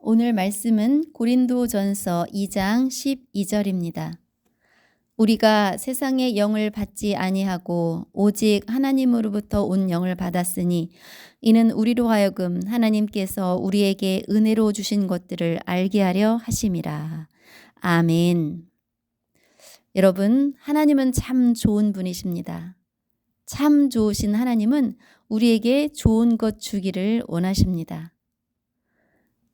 오늘 말씀은 고린도전서 2장 12절입니다. 우리가 세상의 영을 받지 아니하고 오직 하나님으로부터 온 영을 받았으니 이는 우리로 하여금 하나님께서 우리에게 은혜로 주신 것들을 알게 하려 하심이라. 아멘. 여러분, 하나님은 참 좋은 분이십니다. 참 좋으신 하나님은 우리에게 좋은 것 주기를 원하십니다.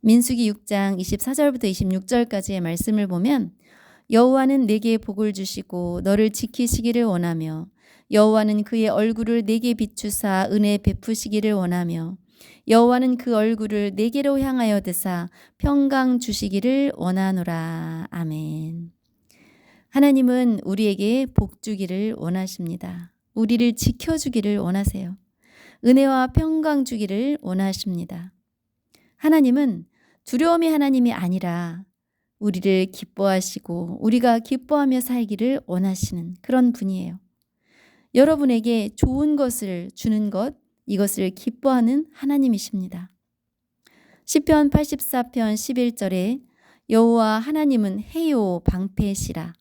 민수기 6장 24절부터 26절까지의 말씀을 보면 여호와는 내게 복을 주시고 너를 지키시기를 원하며 여호와는 그의 얼굴을 내게 비추사 은혜 베푸시기를 원하며 여호와는 그 얼굴을 내게로 향하여 드사 평강 주시기를 원하노라. 아멘. 하나님은 우리에게 복 주기를 원하십니다. 우리를 지켜 주기를 원하세요. 은혜와 평강 주기를 원하십니다. 하나님은 두려움이 하나님이 아니라 우리를 기뻐하시고 우리가 기뻐하며 살기를 원하시는 그런 분이에요. 여러분에게 좋은 것을 주는 것, 이것을 기뻐하는 하나님이십니다. 시편 84편 11절에 여호와 하나님은 해요 방패시라.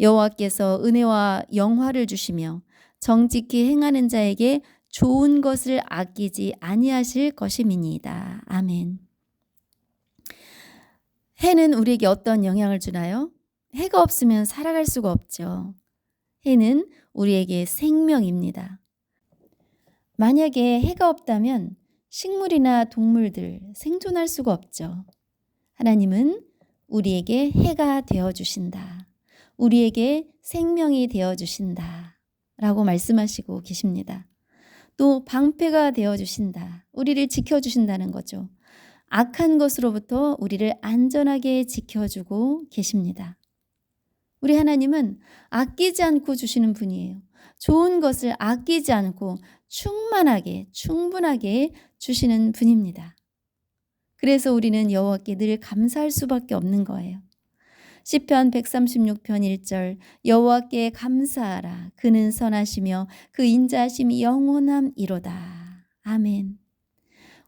여호와께서 은혜와 영화를 주시며 정직히 행하는 자에게 좋은 것을 아끼지 아니하실 것임이니이다. 아멘. 해는 우리에게 어떤 영향을 주나요? 해가 없으면 살아갈 수가 없죠. 해는 우리에게 생명입니다. 만약에 해가 없다면 식물이나 동물들 생존할 수가 없죠. 하나님은 우리에게 해가 되어 주신다. 우리에게 생명이 되어 주신다. 라고 말씀하시고 계십니다. 또 방패가 되어 주신다. 우리를 지켜 주신다는 거죠. 악한 것으로부터 우리를 안전하게 지켜주고 계십니다. 우리 하나님은 아끼지 않고 주시는 분이에요. 좋은 것을 아끼지 않고 충만하게, 충분하게 주시는 분입니다. 그래서 우리는 여호와께 늘 감사할 수밖에 없는 거예요. 시편 136편 1절 여호와께 감사하라 그는 선하시며 그 인자하심이 영원함이로다. 아멘.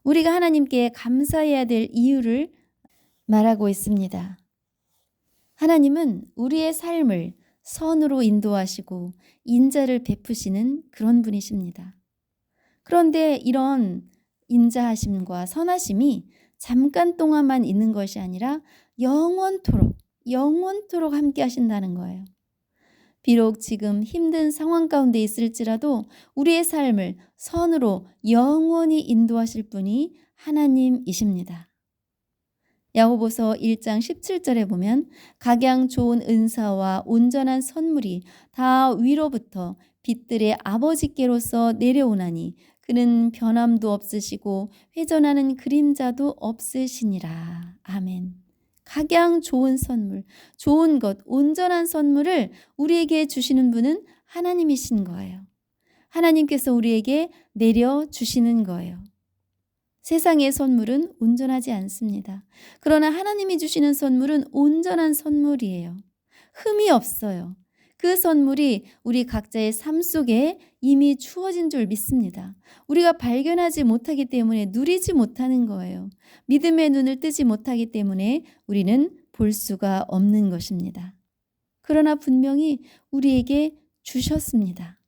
우리가 하나님께 감사해야 될 이유를 말하고 있습니다. 하나님은 우리의 삶을 선으로 인도하시고 인자를 베푸시는 그런 분이십니다. 그런데 이런 인자하심과 선하심이 잠깐 동안만 있는 것이 아니라 영원토록, 영원토록 함께 하신다는 거예요. 비록 지금 힘든 상황 가운데 있을지라도 우리의 삶을 선으로 영원히 인도하실 분이 하나님이십니다. 야고보서 1장 17절에 보면 각양 좋은 은사와 온전한 선물이 다 위로부터 빛들의 아버지께로서 내려오나니 그는 변함도 없으시고 회전하는 그림자도 없으시니라. 아멘. 각양 좋은 선물, 좋은 것, 온전한 선물을 우리에게 주시는 분은 하나님이신 거예요. 하나님께서 우리에게 내려 주시는 거예요. 세상의 선물은 온전하지 않습니다. 그러나 하나님이 주시는 선물은 온전한 선물이에요. 흠이 없어요. 그 선물이 우리 각자의 삶 속에 이미 주어진 줄 믿습니다. 우리가 발견하지 못하기 때문에 누리지 못하는 거예요. 믿음의 눈을 뜨지 못하기 때문에 우리는 볼 수가 없는 것입니다. 그러나 분명히 우리에게 주셨습니다.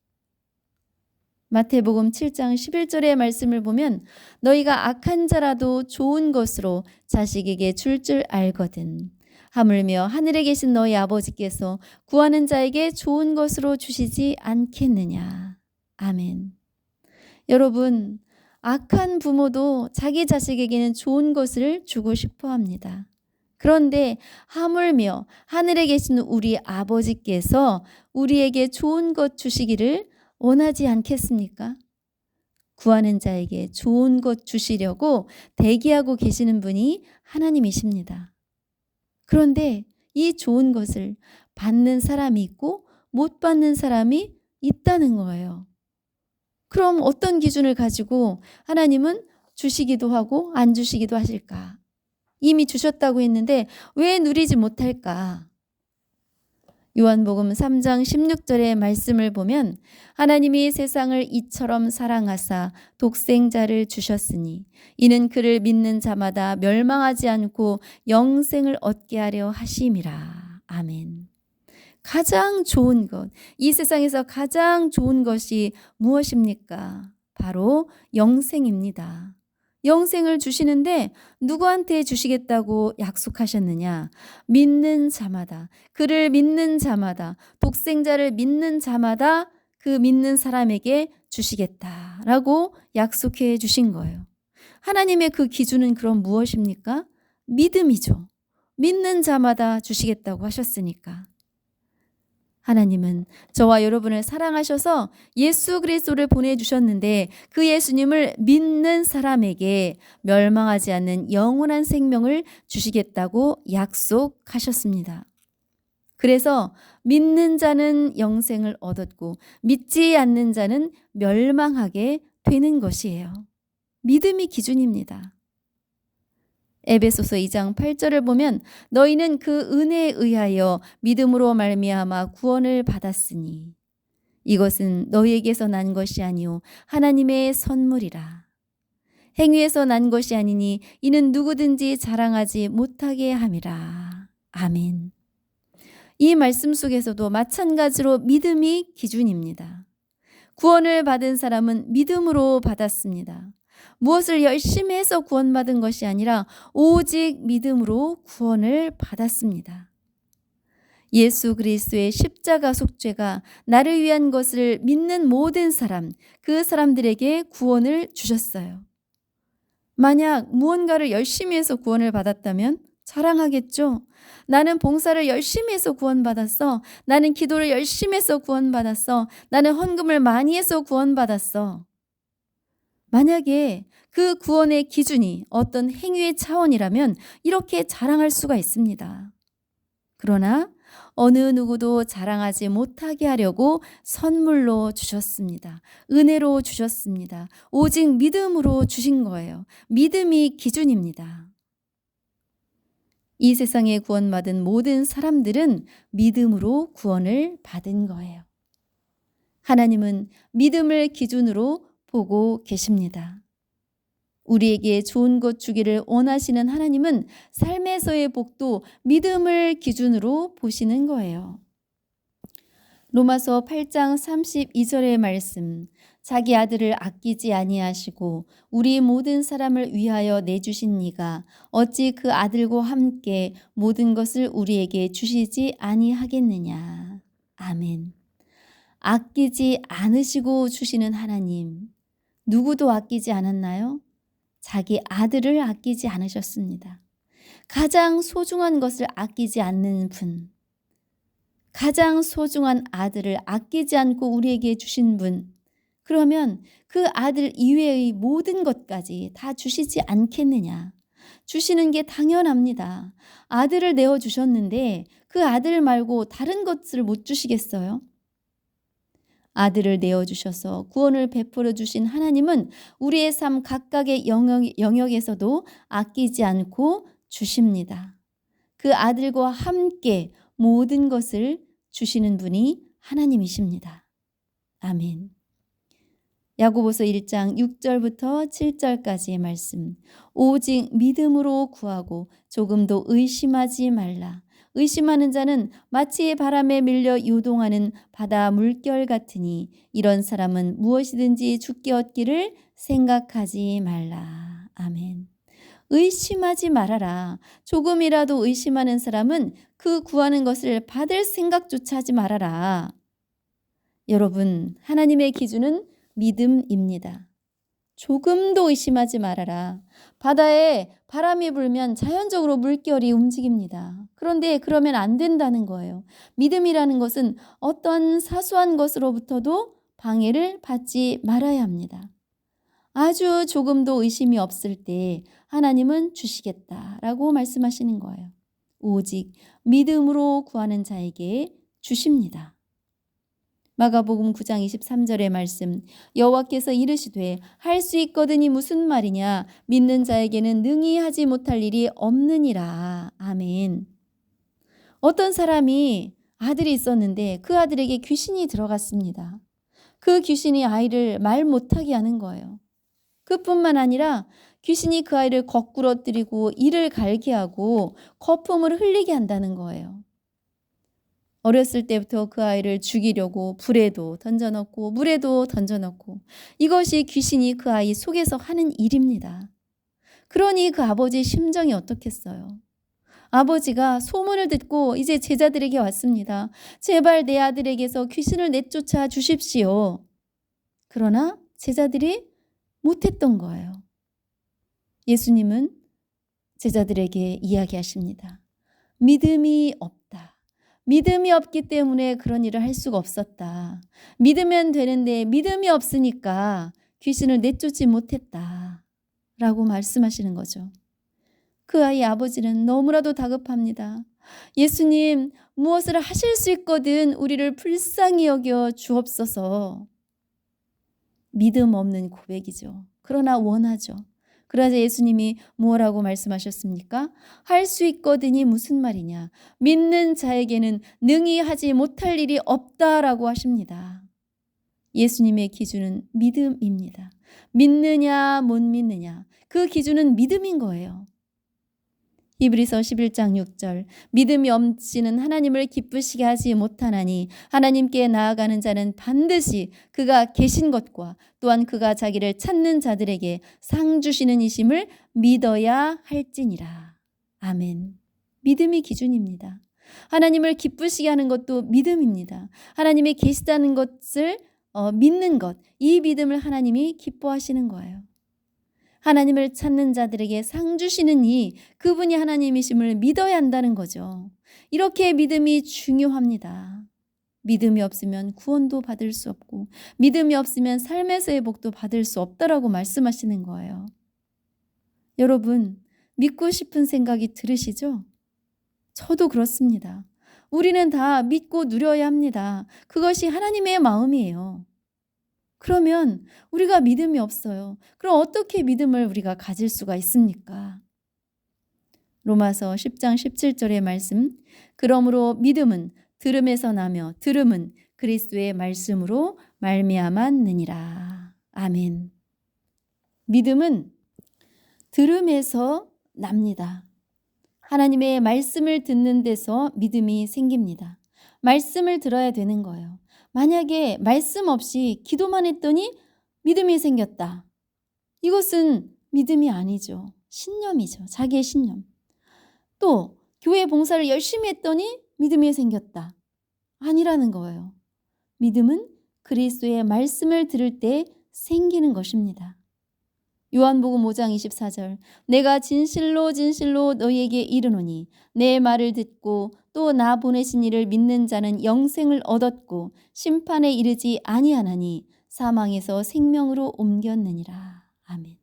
마태복음 7장 11절의 말씀을 보면 너희가 악한 자라도 좋은 것으로 자식에게 줄 줄 알거든. 하물며 하늘에 계신 너희 아버지께서 구하는 자에게 좋은 것으로 주시지 않겠느냐. 아멘. 여러분, 악한 부모도 자기 자식에게는 좋은 것을 주고 싶어 합니다. 그런데 하물며 하늘에 계신 우리 아버지께서 우리에게 좋은 것 주시기를 원하지 않겠습니까? 구하는 자에게 좋은 것 주시려고 대기하고 계시는 분이 하나님이십니다. 그런데 이 좋은 것을 받는 사람이 있고 못 받는 사람이 있다는 거예요. 그럼 어떤 기준을 가지고 하나님은 주시기도 하고 안 주시기도 하실까? 이미 주셨다고 했는데 왜 누리지 못할까? 요한복음 3장 16절의 말씀을 보면 하나님이 세상을 이처럼 사랑하사 독생자를 주셨으니 이는 그를 믿는 자마다 멸망하지 않고 영생을 얻게 하려 하심이라. 아멘. 가장 좋은 것, 이 세상에서 가장 좋은 것이 무엇입니까? 바로 영생입니다. 영생을 주시는데 누구한테 주시겠다고 약속하셨느냐? 믿는 자마다, 그를 믿는 자마다, 독생자를 믿는 자마다 그 믿는 사람에게 주시겠다라고 약속해 주신 거예요. 하나님의 그 기준은 그럼 무엇입니까? 믿음이죠. 믿는 자마다 주시겠다고 하셨으니까. 하나님은 저와 여러분을 사랑하셔서 예수 그리스도를 보내주셨는데 그 예수님을 믿는 사람에게 멸망하지 않는 영원한 생명을 주시겠다고 약속하셨습니다. 그래서 믿는 자는 영생을 얻었고 믿지 않는 자는 멸망하게 되는 것이에요. 믿음이 기준입니다. 에베소서 2장 8절을 보면 너희는 그 은혜에 의하여 믿음으로 말미암아 구원을 받았으니 이것은 너희에게서 난 것이 아니요 하나님의 선물이라. 행위에서 난 것이 아니니 이는 누구든지 자랑하지 못하게 함이라. 아멘. 이 말씀 속에서도 마찬가지로 믿음이 기준입니다. 구원을 받은 사람은 믿음으로 받았습니다. 무엇을 열심히 해서 구원받은 것이 아니라 오직 믿음으로 구원을 받았습니다. 예수 그리스도의 십자가 속죄가 나를 위한 것을 믿는 모든 사람, 그 사람들에게 구원을 주셨어요. 만약 무언가를 열심히 해서 구원을 받았다면 자랑하겠죠. 나는 봉사를 열심히 해서 구원받았어. 나는 기도를 열심히 해서 구원받았어. 나는 헌금을 많이 해서 구원받았어. 만약에 그 구원의 기준이 어떤 행위의 차원이라면 이렇게 자랑할 수가 있습니다. 그러나 어느 누구도 자랑하지 못하게 하려고 선물로 주셨습니다. 은혜로 주셨습니다. 오직 믿음으로 주신 거예요. 믿음이 기준입니다. 이 세상에 구원받은 모든 사람들은 믿음으로 구원을 받은 거예요. 하나님은 믿음을 기준으로 보고 계십니다. 우리에게 좋은 것 주기를 원하시는 하나님은 삶에서의 복도 믿음을 기준으로 보시는 거예요. 로마서 8장 32절의 말씀. 자기 아들을 아끼지 아니하시고 우리 모든 사람을 위하여 내주신 이가 어찌 그 아들과 함께 모든 것을 우리에게 주시지 아니하겠느냐. 아멘. 아끼지 않으시고 주시는 하나님. 누구도 아끼지 않았나요? 자기 아들을 아끼지 않으셨습니다. 가장 소중한 것을 아끼지 않는 분. 가장 소중한 아들을 아끼지 않고 우리에게 주신 분. 그러면 그 아들 이외의 모든 것까지 다 주시지 않겠느냐. 주시는 게 당연합니다. 아들을 내어 주셨는데 그 아들 말고 다른 것을 못 주시겠어요? 아들을 내어주셔서 구원을 베풀어 주신 하나님은 우리의 삶 각각의 영역, 영역에서도 아끼지 않고 주십니다. 그 아들과 함께 모든 것을 주시는 분이 하나님이십니다. 아멘. 야고보서 1장 6절부터 7절까지의 말씀. 오직 믿음으로 구하고 조금도 의심하지 말라. 의심하는 자는 마치 바람에 밀려 요동하는 바다 물결 같으니 이런 사람은 무엇이든지 죽게 얻기를 생각하지 말라. 아멘. 의심하지 말아라. 조금이라도 의심하는 사람은 그 구하는 것을 받을 생각조차 하지 말아라. 여러분, 하나님의 기준은 믿음입니다. 조금도 의심하지 말아라. 바다에 바람이 불면 자연적으로 물결이 움직입니다. 그런데 그러면 안 된다는 거예요. 믿음이라는 것은 어떤 사소한 것으로부터도 방해를 받지 말아야 합니다. 아주 조금도 의심이 없을 때 하나님은 주시겠다라고 말씀하시는 거예요. 오직 믿음으로 구하는 자에게 주십니다. 마가복음 9장 23절의 말씀 여호와께서 이르시되 할 수 있거든이 무슨 말이냐 믿는 자에게는 능히 하지 못할 일이 없느니라 아멘. 어떤 사람이 아들이 있었는데 그 아들에게 귀신이 들어갔습니다. 그 귀신이 아이를 말 못하게 하는 거예요. 그뿐만 아니라 귀신이 그 아이를 거꾸러뜨리고 이를 갈게 하고 거품을 흘리게 한다는 거예요. 어렸을 때부터 그 아이를 죽이려고 불에도 던져넣고 물에도 던져넣고 이것이 귀신이 그 아이 속에서 하는 일입니다. 그러니 그 아버지의 심정이 어떻겠어요? 아버지가 소문을 듣고 이제 제자들에게 왔습니다. 제발 내 아들에게서 귀신을 내쫓아 주십시오. 그러나 제자들이 못했던 거예요. 예수님은 제자들에게 이야기하십니다. 믿음이 없다. 믿음이 없기 때문에 그런 일을 할 수가 없었다. 믿으면 되는데 믿음이 없으니까 귀신을 내쫓지 못했다. 라고 말씀하시는 거죠. 그 아이 아버지는 너무나도 다급합니다. 예수님, 무엇을 하실 수 있거든 우리를 불쌍히 여겨 주옵소서. 믿음 없는 고백이죠. 그러나 원하죠. 그러자 예수님이 무엇라고 말씀하셨습니까? 할 수 있거든이 무슨 말이냐? 믿는 자에게는 능히 하지 못할 일이 없다라고 하십니다. 예수님의 기준은 믿음입니다. 믿느냐, 못 믿느냐. 그 기준은 믿음인 거예요. 히브리서 11장 6절 믿음이 없이는 하나님을 기쁘시게 하지 못하나니 하나님께 나아가는 자는 반드시 그가 계신 것과 또한 그가 자기를 찾는 자들에게 상 주시는 이심을 믿어야 할지니라. 아멘. 믿음이 기준입니다. 하나님을 기쁘시게 하는 것도 믿음입니다. 하나님이 계시다는 것을 어, 믿는 것, 이 믿음을 하나님이 기뻐하시는 거예요. 하나님을 찾는 자들에게 상 주시는 이 그분이 하나님이심을 믿어야 한다는 거죠. 이렇게 믿음이 중요합니다. 믿음이 없으면 구원도 받을 수 없고 믿음이 없으면 삶에서의 복도 받을 수 없다라고 말씀하시는 거예요. 여러분, 믿고 싶은 생각이 들으시죠? 저도 그렇습니다. 우리는 다 믿고 누려야 합니다. 그것이 하나님의 마음이에요. 그러면 우리가 믿음이 없어요. 그럼 어떻게 믿음을 우리가 가질 수가 있습니까? 로마서 10장 17절의 말씀. 그러므로 믿음은 들음에서 나며 들음은 그리스도의 말씀으로 말미암았느니라. 아멘. 믿음은 들음에서 납니다. 하나님의 말씀을 듣는 데서 믿음이 생깁니다. 말씀을 들어야 되는 거예요. 만약에 말씀 없이 기도만 했더니 믿음이 생겼다. 이것은 믿음이 아니죠. 신념이죠. 자기의 신념. 또 교회 봉사를 열심히 했더니 믿음이 생겼다. 아니라는 거예요. 믿음은 그리스도의 말씀을 들을 때 생기는 것입니다. 요한복음 5장 24절 내가 진실로 진실로 너희에게 이르노니 내 말을 듣고 또 나 보내신 이를 믿는 자는 영생을 얻었고 심판에 이르지 아니하나니 사망에서 생명으로 옮겼느니라. 아멘.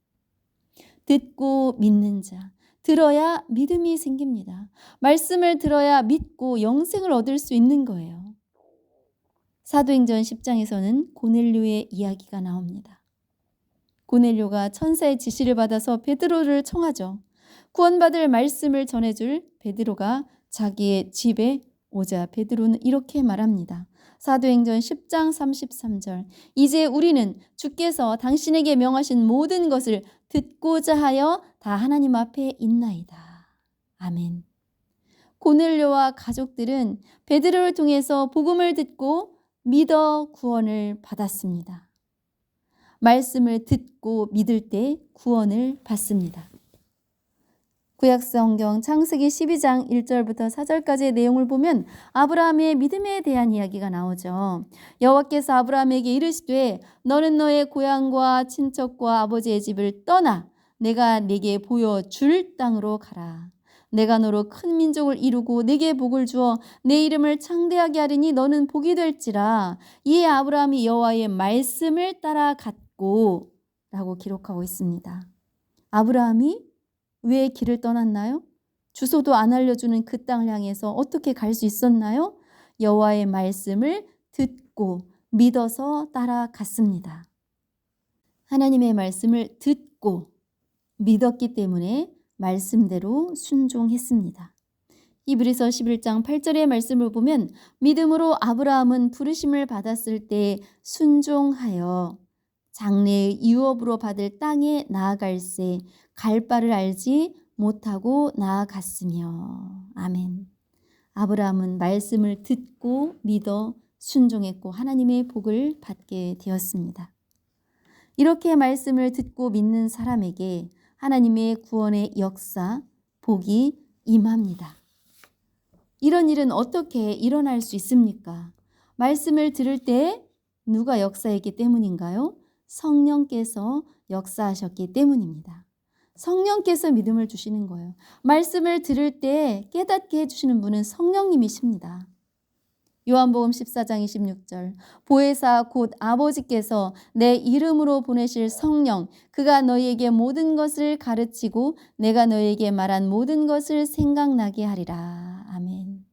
듣고 믿는 자 들어야 믿음이 생깁니다. 말씀을 들어야 믿고 영생을 얻을 수 있는 거예요. 사도행전 10장에서는 고넬료의 이야기가 나옵니다. 고넬료가 천사의 지시를 받아서 베드로를 청하죠. 구원받을 말씀을 전해줄 베드로가 자기의 집에 오자 베드로는 이렇게 말합니다. 사도행전 10장 33절 이제 우리는 주께서 당신에게 명하신 모든 것을 듣고자 하여 다 하나님 앞에 있나이다. 아멘. 고넬료와 가족들은 베드로를 통해서 복음을 듣고 믿어 구원을 받았습니다. 말씀을 듣고 믿을 때 구원을 받습니다. 구약성경 창세기 12장 1절부터 4절까지의 내용을 보면 아브라함의 믿음에 대한 이야기가 나오죠. 여호와께서 아브라함에게 이르시되 너는 너의 고향과 친척과 아버지의 집을 떠나 내가 네게 보여줄 땅으로 가라. 내가 너로 큰 민족을 이루고 네게 복을 주어 내 이름을 창대하게 하리니 너는 복이 될지라. 이에 아브라함이 여호와의 말씀을 따라 갔다. 있고 라고 기록하고 있습니다. 아브라함이 왜 길을 떠났나요? 주소도 안 알려주는 그 땅을 향해서 어떻게 갈 수 있었나요? 여호와의 말씀을 듣고 믿어서 따라갔습니다. 하나님의 말씀을 듣고 믿었기 때문에 말씀대로 순종했습니다. 히브리서 11장 8절의 말씀을 보면 믿음으로 아브라함은 부르심을 받았을 때 순종하여 장래의 유업으로 받을 땅에 나아갈새 갈 바를 알지 못하고 나아갔으며 아멘. 아브라함은 말씀을 듣고 믿어 순종했고 하나님의 복을 받게 되었습니다. 이렇게 말씀을 듣고 믿는 사람에게 하나님의 구원의 역사, 복이 임합니다. 이런 일은 어떻게 일어날 수 있습니까? 말씀을 들을 때 누가 역사했기 때문인가요? 성령께서 역사하셨기 때문입니다. 성령께서 믿음을 주시는 거예요. 말씀을 들을 때 깨닫게 해주시는 분은 성령님이십니다. 요한복음 14장 26절 보혜사 곧 아버지께서 내 이름으로 보내실 성령 그가 너희에게 모든 것을 가르치고 내가 너희에게 말한 모든 것을 생각나게 하리라. 아멘.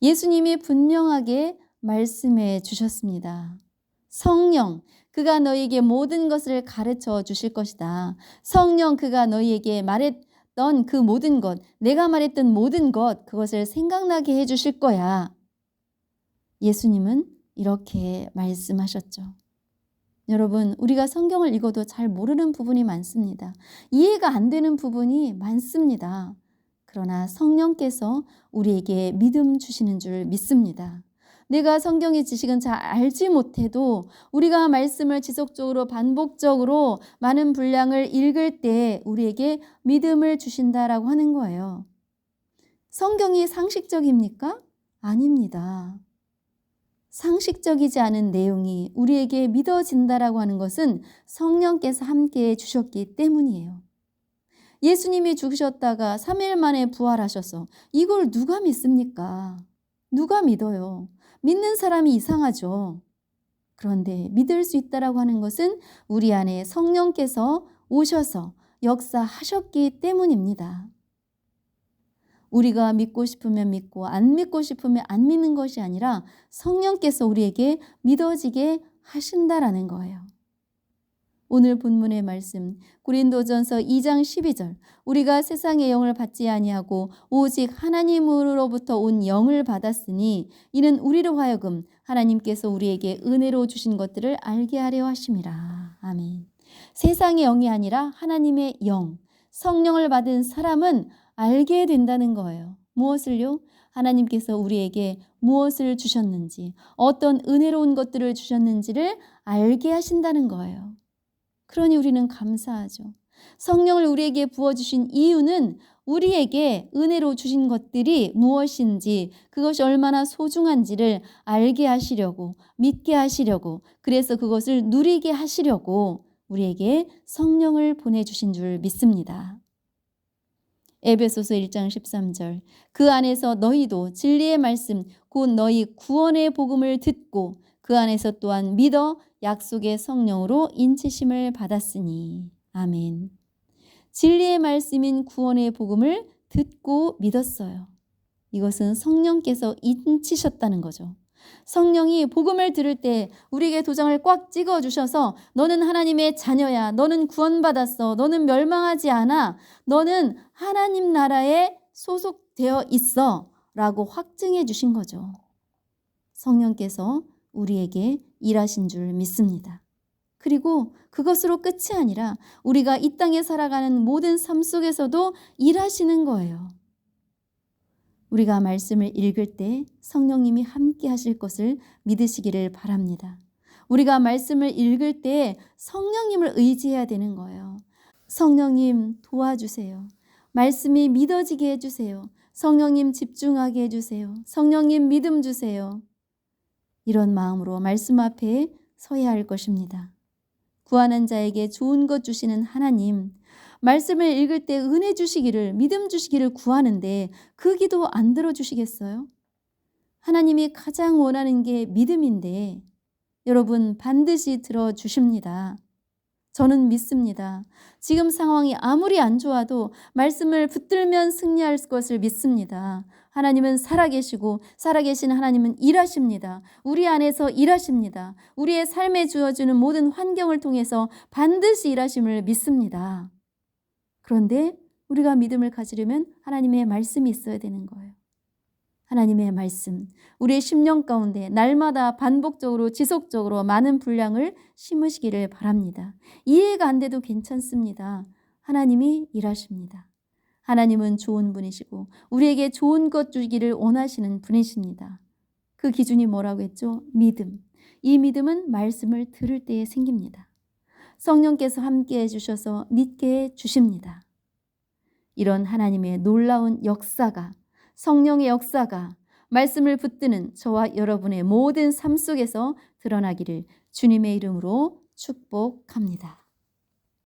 예수님이 분명하게 말씀해 주셨습니다. 성령 그가 너희에게 모든 것을 가르쳐 주실 것이다. 성령 그가 너희에게 말했던 그 모든 것, 내가 말했던 모든 것, 그것을 생각나게 해 주실 거야. 예수님은 이렇게 말씀하셨죠. 여러분, 우리가 성경을 읽어도 잘 모르는 부분이 많습니다. 이해가 안 되는 부분이 많습니다. 그러나 성령께서 우리에게 믿음 주시는 줄 믿습니다. 내가 성경의 지식은 잘 알지 못해도 우리가 말씀을 지속적으로 반복적으로 많은 분량을 읽을 때 우리에게 믿음을 주신다라고 하는 거예요. 성경이 상식적입니까? 아닙니다. 상식적이지 않은 내용이 우리에게 믿어진다라고 하는 것은 성령께서 함께 해 주셨기 때문이에요. 예수님이 죽으셨다가 3일 만에 부활하셔서 이걸 누가 믿습니까? 누가 믿어요? 믿는 사람이 이상하죠. 그런데 믿을 수 있다라고 하는 것은 우리 안에 성령께서 오셔서 역사하셨기 때문입니다. 우리가 믿고 싶으면 믿고 안 믿고 싶으면 안 믿는 것이 아니라 성령께서 우리에게 믿어지게 하신다라는 거예요. 오늘 본문의 말씀 고린도전서 2장 12절 우리가 세상의 영을 받지 아니하고 오직 하나님으로부터 온 영을 받았으니 이는 우리로 하여금 하나님께서 우리에게 은혜로 주신 것들을 알게 하려 하심이라. 아멘. 세상의 영이 아니라 하나님의 영, 성령을 받은 사람은 알게 된다는 거예요. 무엇을요? 하나님께서 우리에게 무엇을 주셨는지, 어떤 은혜로운 것들을 주셨는지를 알게 하신다는 거예요. 그러니 우리는 감사하죠. 성령을 우리에게 부어주신 이유는 우리에게 은혜로 주신 것들이 무엇인지, 그것이 얼마나 소중한지를 알게 하시려고, 믿게 하시려고, 그래서 그것을 누리게 하시려고 우리에게 성령을 보내주신 줄 믿습니다. 에베소서 1장 13절 그 안에서 너희도 진리의 말씀 곧 너희 구원의 복음을 듣고 그 안에서 또한 믿어 약속의 성령으로 인치심을 받았으니 아멘. 진리의 말씀인 구원의 복음을 듣고 믿었어요. 이것은 성령께서 인치셨다는 거죠. 성령이 복음을 들을 때 우리에게 도장을 꽉 찍어 주셔서 너는 하나님의 자녀야. 너는 구원받았어. 너는 멸망하지 않아. 너는 하나님 나라에 소속되어 있어. 라고 확증해 주신 거죠. 성령께서 우리에게 일하신 줄 믿습니다. 그리고 그것으로 끝이 아니라 우리가 이 땅에 살아가는 모든 삶 속에서도 일하시는 거예요. 우리가 말씀을 읽을 때 성령님이 함께 하실 것을 믿으시기를 바랍니다. 우리가 말씀을 읽을 때 성령님을 의지해야 되는 거예요. 성령님 도와주세요. 말씀이 믿어지게 해주세요. 성령님 집중하게 해주세요. 성령님 믿음 주세요. 이런 마음으로 말씀 앞에 서야 할 것입니다. 구하는 자에게 좋은 것 주시는 하나님, 말씀을 읽을 때 은혜 주시기를, 믿음 주시기를 구하는데 그 기도 안 들어주시겠어요? 하나님이 가장 원하는 게 믿음인데 여러분 반드시 들어주십니다. 저는 믿습니다. 지금 상황이 아무리 안 좋아도 말씀을 붙들면 승리할 것을 믿습니다. 하나님은 살아계시고 살아계신 하나님은 일하십니다. 우리 안에서 일하십니다. 우리의 삶에 주어지는 모든 환경을 통해서 반드시 일하심을 믿습니다. 그런데 우리가 믿음을 가지려면 하나님의 말씀이 있어야 되는 거예요. 하나님의 말씀, 우리의 심령 가운데 날마다 반복적으로 지속적으로 많은 분량을 심으시기를 바랍니다. 이해가 안 돼도 괜찮습니다. 하나님이 일하십니다. 하나님은 좋은 분이시고 우리에게 좋은 것 주기를 원하시는 분이십니다. 그 기준이 뭐라고 했죠? 믿음. 이 믿음은 말씀을 들을 때에 생깁니다. 성령께서 함께 해주셔서 믿게 해 주십니다. 이런 하나님의 놀라운 역사가 성령의 역사가 말씀을 붙드는 저와 여러분의 모든 삶 속에서 드러나기를 주님의 이름으로 축복합니다.